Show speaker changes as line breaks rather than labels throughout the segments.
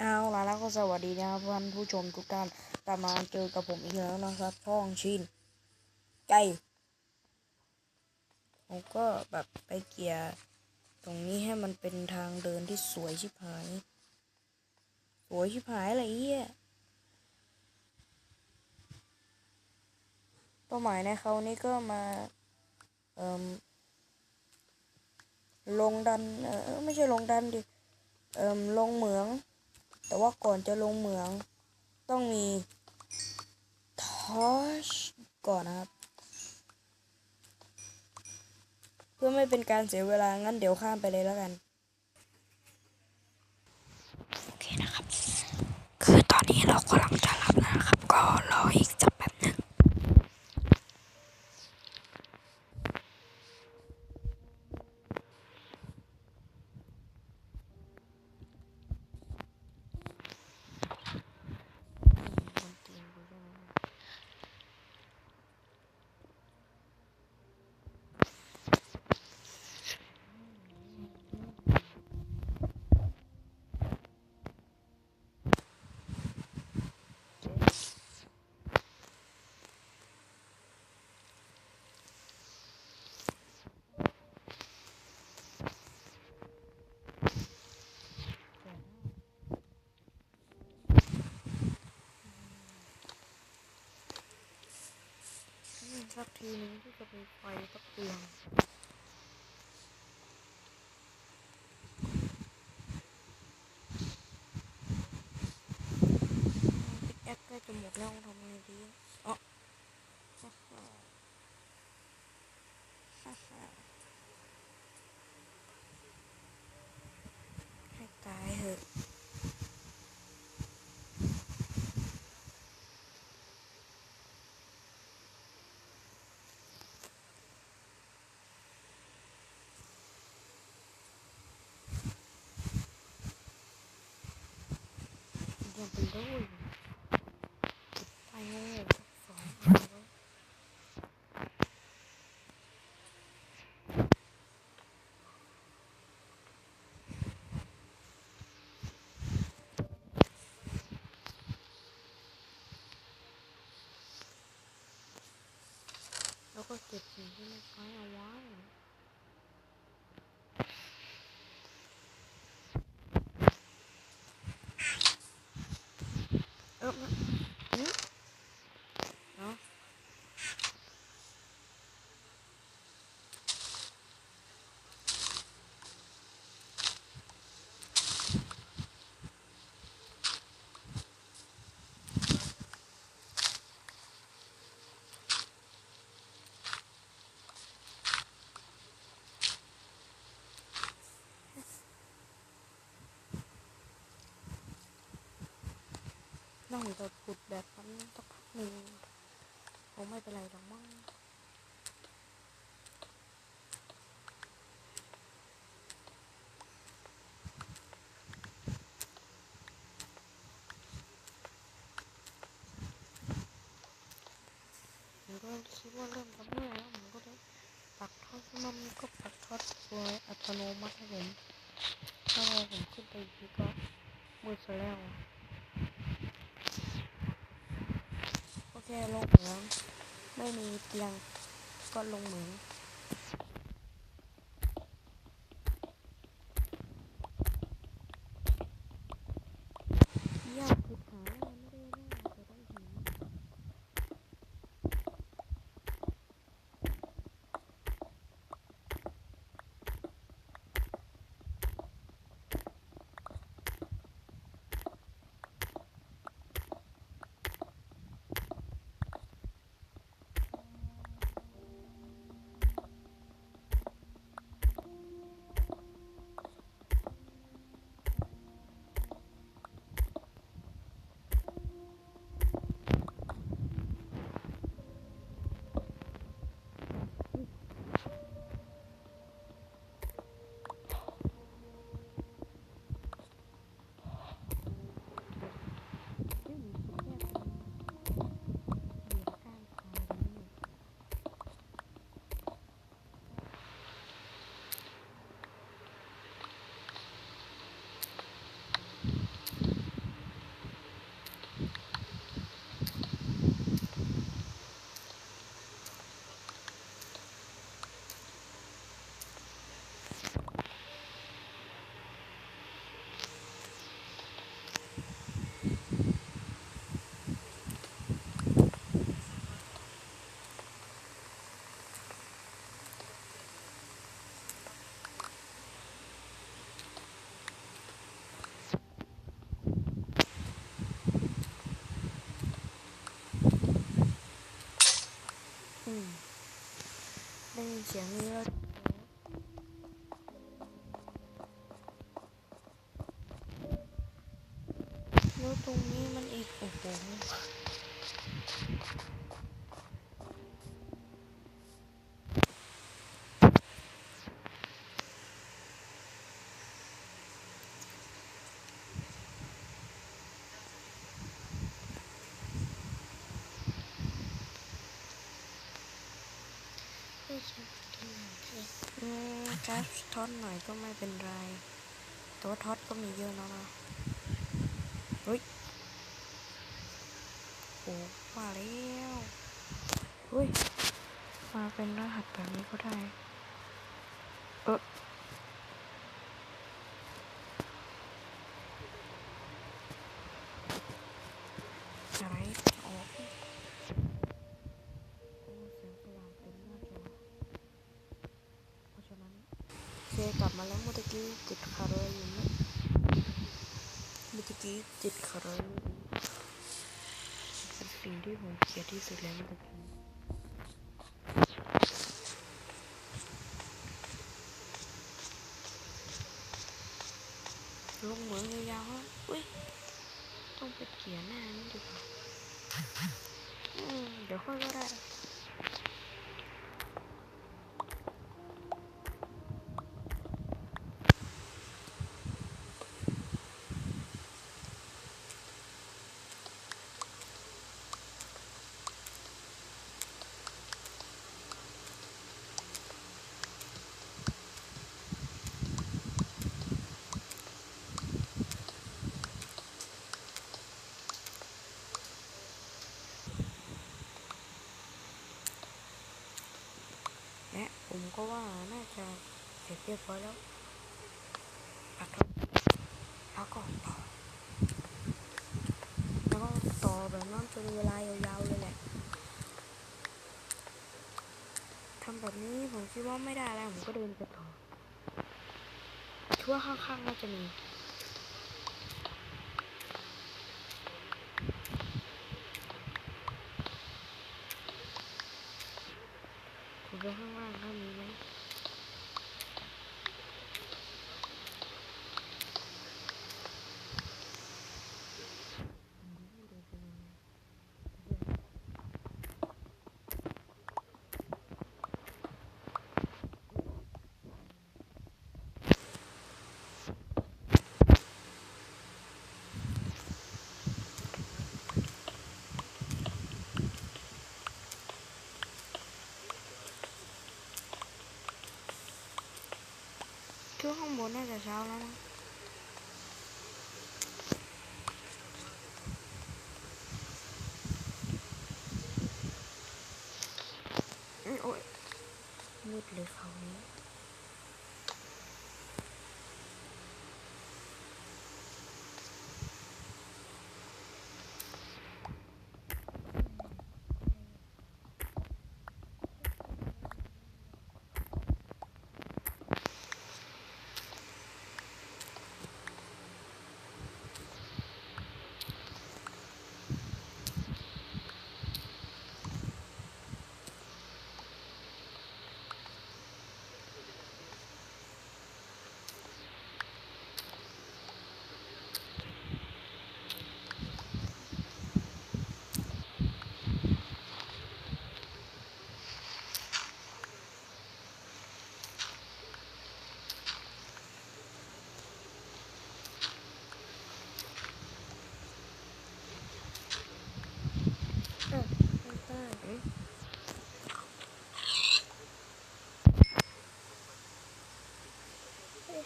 เอาล่ะแล้วก็สวัสดีนะครับท่านผู้ชมทุกท่านกลับมาเจอกับผมอีกแล้วนะครับช่องชินไก่ผมก็แบบไปเกียร์ตรงนี้ให้มันเป็นทางเดินที่สวยชิบหาย สวยชิบหายอะไรเงี้ยเป้าหมายในเขาวนี้ก็มาเอ่มลงดันเออไม่ใช่ลงดันดิเอ่มลงเหมือง แต่ว่าก่อนจะลงเหมือง ต้องมีทอชก่อนนะครับ เพื่อไม่เป็นการเสียเวลางั้นเดี๋ยวข้ามไปเลยแล้วกัน โอเคนะครับ คือตอนนี้เรากำลังจะรับนะครับ ก็รออีกสักแป๊บหนึ่ง สักทีนึงที่จะไปไฟสักเตียงแอปใกล้จะหมดแล้วทำไงดีอ๋อฮ่าฮ่าฮ่าฮ่าให้ตายเหอะ ยังเป็นด้วยไปโง่สองอันไว้แล้วก็เก็บสิ่งที่ไม่ใช้เอาไว้ เออมาอืมเนาะ ต้องจะขุดแบบนั้นสักพักหนึ่งคงไม่เป็นไรหรอกมั้งผมก็คิดว่าเริ่มจะเมื่อยแล้วผมก็เลยปักทอดมันก็ปักทอดโดยอัตโนมัติให้ผมถ้าเราผมขึ้นไปอีกก็มืดซะแล้ว แค่ลงเหมือง ไม่มีเตียงก็ลงเหมืองยากคือหาไม่ได้ยากแต่ต้องหา โเสียงนี้แล้วแล้วตรงนี้มันอีกโอ้โห
ไม่ใช่กินหนังสิ
อื มแก๊สทอตหน่อยก็ไม่เป็นไร แต่ว่าทอตก็มีเยอะแล้วนะเฮ้ย โอ้ มาแล้วเฮ้ย มาเป็นรหัสแบบนี้ก็ได้ เอออะไรออกโอ้แสงสว่างเต็มหน้าจอ เพราะฉะนั้นเค กลับมาแล้วเมื่อตะกี้ติดคาร์เลยอยู่ไหมเมื่อตะกี้ติดคาร์เลยเป็นสิ่งที่ผมเกลียดที่สุดแล้วเมื่อตะกี้ลงเหมืองยาวๆฮะอุ้ย ต้องไปเขียนหน้านี่ดีกว่าอืมเดี๋ยวค่อยก็ได้ และผม ก็ว่าน่าจะเสร็จเรียบร้อยแล้วอัดรถแล้วก็ต่อแล้วก็ต่อแบบนั้นจนเวลายาวๆเลยแหละทำแบบนี้ผมคิดว่าไม่ได้แล้วผมก็เดินไปต่อชั่วาข้างๆน่าจะมีไปข้างล่างถ้ามีไหม ช่วงข้างบนน่าจะเช้าแล้วนะอืมโอ้ยมืดเลยเขาวนี้
เออไม่ได้
อืม
ไม่ใช่ทำอะไร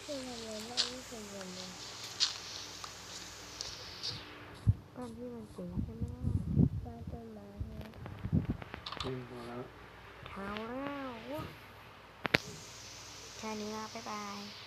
บ้างไม่ใช่ทำอะไร
บ้านที่มันสูงใช่ไหมล่ะ
บ้านต้นไม้นะ
อืมพอแล้ว
เช้าแล้วแค่นี้นะบ๊ายบาย